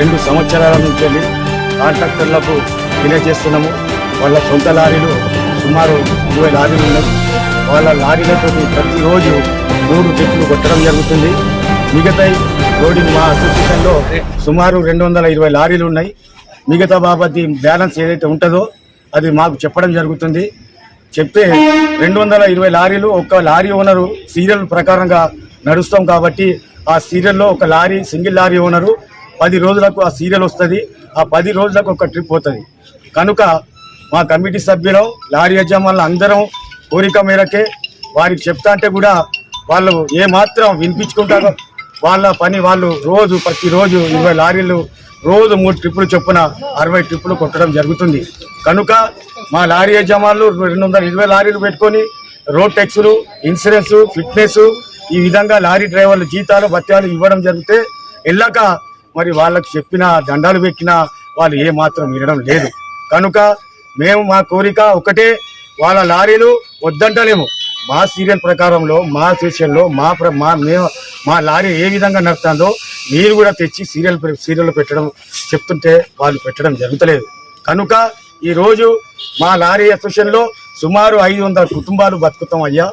రెండు సంవత్సరాల నుంచి వెళ్ళి కాంట్రాక్టర్లకు తెలియజేస్తున్నాము వాళ్ళ సొంత లారీలు సుమారు ఇరవై లారీలు ఉన్నాయి. వాళ్ళ లారీలతో ప్రతిరోజు మూడు చెట్లు కొట్టడం జరుగుతుంది. మిగతా రోడ్డు మా అసోసియేషన్లో సుమారు రెండు వందల ఇరవై లారీలు ఉన్నాయి. మిగతా బాబతి బ్యాలెన్స్ ఏదైతే ఉంటుందో అది మాకు చెప్పడం జరుగుతుంది. చెప్తే రెండు వందల ఇరవై లారీలు ఒక లారీ ఓనరు సీరియల్ ప్రకారంగా నడుస్తాం కాబట్టి ఆ సీరియల్లో ఒక లారీ సింగిల్ లారీ ఓనరు పది రోజులకు ఆ సీరియల్ వస్తుంది. ఆ పది రోజులకు ఒక ట్రిప్ పోతుంది. కనుక మా కమిటీ సభ్యులు లారీ యజమానులు అందరం కోరిక మేరకే వారికి చెప్తా అంటే కూడా వాళ్ళు ఏ మాత్రం వినిపించుకుంటారో వాళ్ళ పని వాళ్ళు రోజు ప్రతిరోజు ఇరవై లారీలు రోజు మూడు ట్రిప్పులు చొప్పున అరవై ట్రిప్పులు కొట్టడం జరుగుతుంది. కనుక మా లారీ యజమానులు రెండు వందల ఇరవై లారీలు పెట్టుకొని రోడ్ ట్యాక్సులు ఇన్సూరెన్స్ ఫిట్నెస్ ఈ విధంగా లారీ డ్రైవర్లు జీతాలు భత్యాలు ఇవ్వడం జరిగితే వెళ్ళాక మరి వాళ్ళకి చెప్పిన దండాలు పెట్టినా వాళ్ళు ఏమాత్రం వినడం లేదు. కనుక మేము మా కోరిక ఒకటే వాళ్ళ లారీలు వద్దంటలేము. మా సీరియల్ ప్రకారంలో మా స్టేషన్లో మా ప్ర- మా మేము మా లారీ ఏ విధంగా నడుస్తుందో మీరు కూడా తెచ్చి సీరియల్ సీరియల్ పెట్టడం చెప్తుంటే వాళ్ళు పెట్టడం జరుగుతలేదు. కనుక ఈరోజు మా లారీ అసోసియేషన్లో సుమారు ఐదు వందల కుటుంబాలు బతుకుతాం అయ్యా.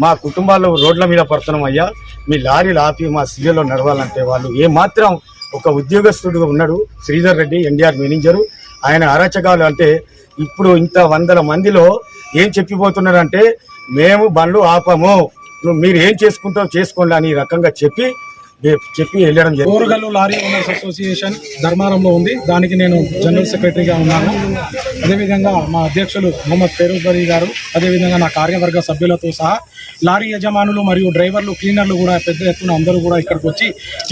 మా కుటుంబాలు రోడ్ల మీద పడుతున్నాం అయ్యా. మీ లారీలు ఆపి మా సీరియల్లో నడవాలంటే వాళ్ళు ఏ మాత్రం ఒక ఉద్యోగస్తుడుగా ఉన్నాడు శ్రీధర్ రెడ్డి ఎన్డీఆర్ మేనేజరు. ఆయన అరాచకాలు అంటే ఇప్పుడు ఇంత వందల మందిలో ఏం చెప్పిపోతున్నారంటే మేము బండ్లు ఆపము. మీరు ఏం చేసుకుంటారో చేసుకోండి అని రకంగా చెప్పి చెప్పి వెళ్ళడం జరిగింది. ఊరుగల్లు లారీ ఓనర్స్ అసోసియేషన్ ధర్మారంలో ఉంది. దానికి నేను జనరల్ సెక్రటరీగా ఉన్నాను. అదేవిధంగా మా అధ్యక్షులు మొహమ్మద్ ఫేరూజ్ బరీ గారు అదేవిధంగా నా కార్యవర్గ సభ్యులతో సహా లారీ యజమానులు మరియు డ్రైవర్లు క్లీనర్లు కూడా పెద్ద ఎత్తున అందరూ కూడా ఇక్కడికి వచ్చి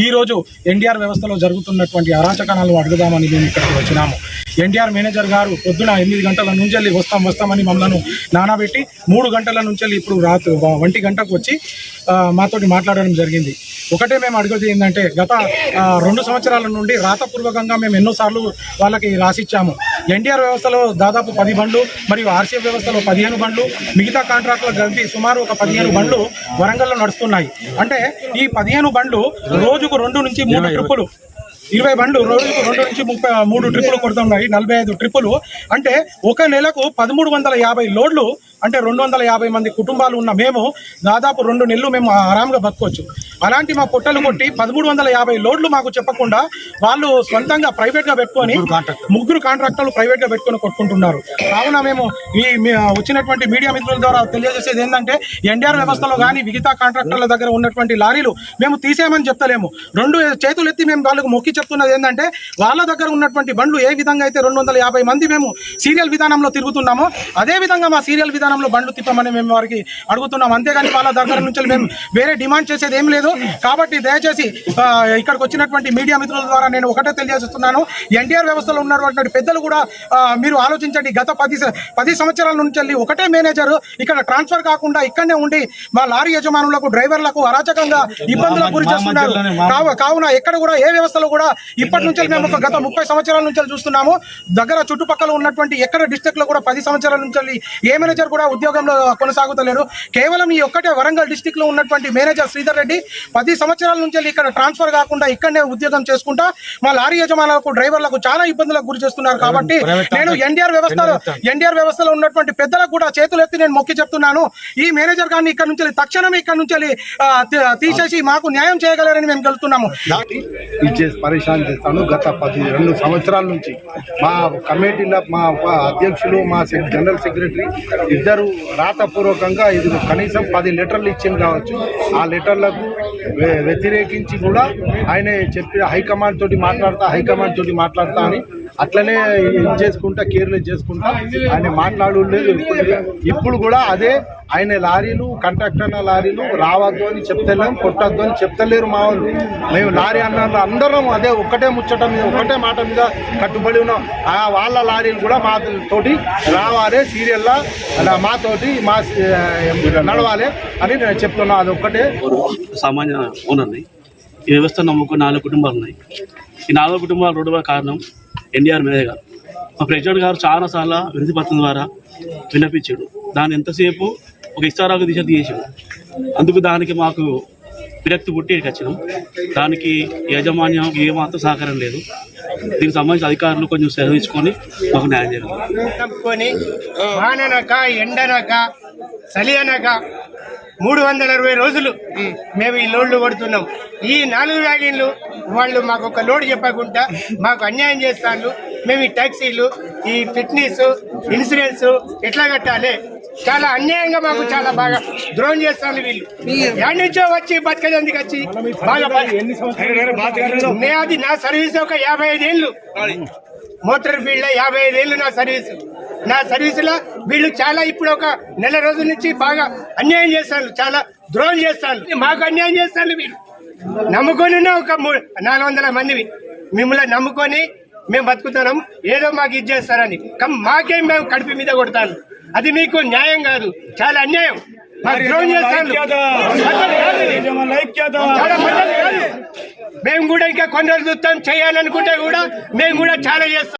ఈరోజు ఎన్డీఆర్ వ్యవస్థలో జరుగుతున్నటువంటి అరాచకణాలు అడుగుదామని మేము ఇక్కడికి వచ్చినాము. ఎన్టీఆర్ మేనేజర్ గారు పొద్దున ఎనిమిది గంటల నుంచి వెళ్ళి వస్తాం వస్తామని మమ్మల్ని నానబెట్టి మూడు గంటల నుంచి వెళ్ళి ఇప్పుడు రాత్రి ఒంటి గంటకు వచ్చి మాతోటి మాట్లాడడం జరిగింది. ఒకటే మేము అడిగేది ఏంటంటే గత రెండు సంవత్సరాల నుండి రాతపూర్వకంగా మేము ఎన్నోసార్లు వాళ్ళకి రాసిచ్చాము. ఎన్టీఆర్ వ్యవస్థలో దాదాపు పది బండ్లు మరియు ఆర్సీఎఫ్ వ్యవస్థలో పదిహేను బండ్లు మిగతా కాంట్రాక్టులు కలిపి సుమారు ఒక పదిహేను బండ్లు వరంగల్లో నడుస్తున్నాయి. అంటే ఈ పదిహేను బండ్లు రోజుకు రెండు నుంచి మూడు ట్రిప్పులు ఇరవై బండ్లు రోజుకు రెండు నుంచి ముప్పై మూడు ట్రిప్పులు కొడుతున్నాయి నలభై ఐదు ట్రిప్పులు. అంటే ఒక నెలకు పదమూడు వందల యాభై లోడ్లు అంటే రెండు వందల యాభై మంది కుటుంబాలు ఉన్న మేము దాదాపు రెండు నెలలు మేము ఆరాంగా బతకొచ్చు. అలాంటి మా పొట్టలు కొట్టి పదమూడు వందల యాభై లోడ్లు మాకు చెప్పకుండా వాళ్ళు సొంతంగా ప్రైవేట్గా పెట్టుకొని ముగ్గురు కాంట్రాక్టర్లు. ప్రైవేట్గా పెట్టుకొని కొట్టుకుంటున్నారు. కావున మేము ఈ వచ్చినటువంటి మీడియా మిత్రుల ద్వారా తెలియజేసేది ఏంటంటే ఎన్డీఆర్ వ్యవస్థలో కానీ మిగతా కాంట్రాక్టర్ల దగ్గర ఉన్నటువంటి లారీలు మేము తీసేయమని చెప్తలేము. రెండు చేతులు ఎత్తి మేము వాళ్ళకు మొక్కి చెప్తున్నది ఏంటంటే వాళ్ళ దగ్గర ఉన్నటువంటి బండ్లు ఏ విధంగా అయితే రెండు వందల యాభై మంది మేము సీరియల్ విధానంలో తిరుగుతున్నామో అదే విధంగా మా సీరియల్ విధానంలో బండ్లు తిప్పమని మేము వారికి అడుగుతున్నాం. అంతేగాని వాళ్ళ దగ్గర నుంచి మేము వేరే డిమాండ్ చేసేది ఏం లేదు. కాబట్టి దయచేసి ఇక్కడికి వచ్చినటువంటి మీడియా మిత్రుల ద్వారా నేను ఒకటే తెలియజేస్తున్నాను. ఎన్టీఆర్ వ్యవస్థలో ఉన్నటువంటి పెద్దలు కూడా మీరు ఆలోచించండి. గత పది పది సంవత్సరాల నుంచి ఒకటే మేనేజర్. ఇక్కడ ట్రాన్స్ఫర్ కాకుండా ఇక్కడనే ఉండి మా లారీ యజమానులకు డ్రైవర్లకు అరాచకంగా ఇబ్బందులకు గురి చేస్తున్నారు. కావు- కావున ఎక్కడ కూడా ఏ వ్యవస్థలో కూడా ఇప్పటి నుంచి మేము ఒక గత ముప్పై సంవత్సరాల నుంచి చూస్తున్నాము. దగ్గర చుట్టుపక్కల ఉన్నటువంటి ఎక్కడ డిస్ట్రిక్ట్లో కూడా పది సంవత్సరాల నుంచి ఏ మేనేజర్ కూడా ఉద్యోగంలో కొనసాగుతలేరు. కేవలం ఈ ఒక్కటే వరంగల్ డిస్టిక్లో ఉన్నటువంటి మేనేజర్ శ్రీధర్ రెడ్డి పది సంవత్సరాల నుంచి ఇక్కడ ట్రాన్స్ఫర్ కాకుండా ఇక్కడనే ఉద్యోగం చేసుకుంటా మా లారీ యజమానులకు డ్రైవర్లకు చాలా ఇబ్బందులకు గురి చేస్తున్నారు కాబట్టి నేను ఎన్డీఆర్ వ్యవస్థలో ఎన్డీఆర్ వ్యవస్థలో ఉన్నటువంటి పెద్దలకు కూడా చేతులు ఎత్తి నేను మొక్కి చెప్తున్నాను. ఈ మేనేజర్ గారిని ఇక్కడ నుంచి వెళ్ళి తక్షణమే ఇక్కడ నుంచి తీసేసి మాకు న్యాయం చేయగలరని మేము గెలుస్తున్నాము. ఇచ్చేసి పరేషాన్ చేస్తాను. గత పది రెండు సంవత్సరాల నుంచి మా కమిటీల మా అధ్యక్షులు మా జనరల్ సెక్రటరీ ఇద్దరు రాతపూర్వకంగా ఇది కనీసం పది లెటర్లు ఇచ్చింది కావచ్చు ఆ లెటర్లకు వ్య- వ్యతిరేకించి కూడా ఆయన చెప్పి హైకమాండ్ తోటి మాట్లాడతా హైకమాండ్ తోటి మాట్లాడతా అని అట్లనే ఇది చేసుకుంటా కేర్లెస్ చేసుకుంటా ఆయన మాట్లాడు లేదు. ఇప్పుడు కూడా అదే ఆయన లారీలు కంట్రాక్టర్ లారీలు రావద్దు అని చెప్తలేం కొట్టద్దు అని చెప్తలేరు మా వాళ్ళు. మేము లారీ అన్న అందరం అదే ఒక్కటే ముచ్చట మీద ఒకటే మాట మీద కట్టుబడి ఉన్నాం. ఆ వాళ్ళ లారీలు కూడా మా తోటి రావాలి సీరియల్లా అలా మాతోటి మా నడవాలి అని నేను చెప్తున్నా. అది ఒక్కటే. సామాన్య ఓనర్ని ఈ వ్యవస్థ నమ్ముకుని నాలుగు కుటుంబాలు ఉన్నాయి. ఈ నాలుగు కుటుంబాలు రోడ్డు కారణం ఎన్డీఆర్ మేనే గారు. మా ప్రెసిడెంట్ గారు చాలాసార్లు వినతి పత్రం ద్వారా విన్నపించాడు. దాన్ని ఎంతసేపు ఒక ఇస్తారాకు దిశ తీసాడు అందుకు దానికి మాకు విరక్తి పుట్టి వచ్చినాం దానికి యాజమాన్యం ఏమాత్రం సహకారం లేదు. దీనికి సంబంధించిన అధికారులు కొంచెం సెలవించుకొని మాకు న్యాయం చేయాలి. వాననక ఎండనక చలి అనక మూడు వందల అరవై రోజులు మేము ఈ లోడ్లు కొడుతున్నాం. ఈ నాలుగు వ్యాగన్లు వాళ్ళు మాకు ఒక లోడ్ చెప్పకుండా మాకు అన్యాయం చేస్తాను మేము ఈ ట్యాక్సీలు ఈ ఫిట్నెస్ ఇన్సూరెన్స్ ఎట్లా కట్టాలి? చాలా అన్యాయంగా మాకు చాలా బాగా ద్రోహం చేస్తాను వీళ్ళు. ఎక్కడి నుంచో వచ్చి బతకదందుకు వచ్చి బాగా అది నా సర్వీస్ ఒక యాభై ఐదేళ్ళు మోటార్ ఫీల్డ్లో యాభై ఐదేళ్ళు నా సర్వీస్. నా సర్వీస్లో వీళ్ళు చాలా ఇప్పుడు ఒక నెల రోజుల నుంచి బాగా అన్యాయం చేస్తాను చాలా ద్రోహం చేస్తాను మాకు అన్యాయం చేస్తాను వీళ్ళు. నమ్ముకొని ఒక మూడు నాలుగు వందల మందివి మిమ్మల్ని నమ్ముకొని మేము బతుకుతున్నాం ఏదో మాకు ఇది చేస్తారని. కమ్ మాకేం మేము కడుపు మీద కొడతాను అది మీకు న్యాయం కాదు. చాలా అన్యాయం. మేము కూడా ఇంకా కొన్ని రోజులు చూస్తాం చేయాలనుకుంటే కూడా మేము కూడా చాలా చేస్తాం.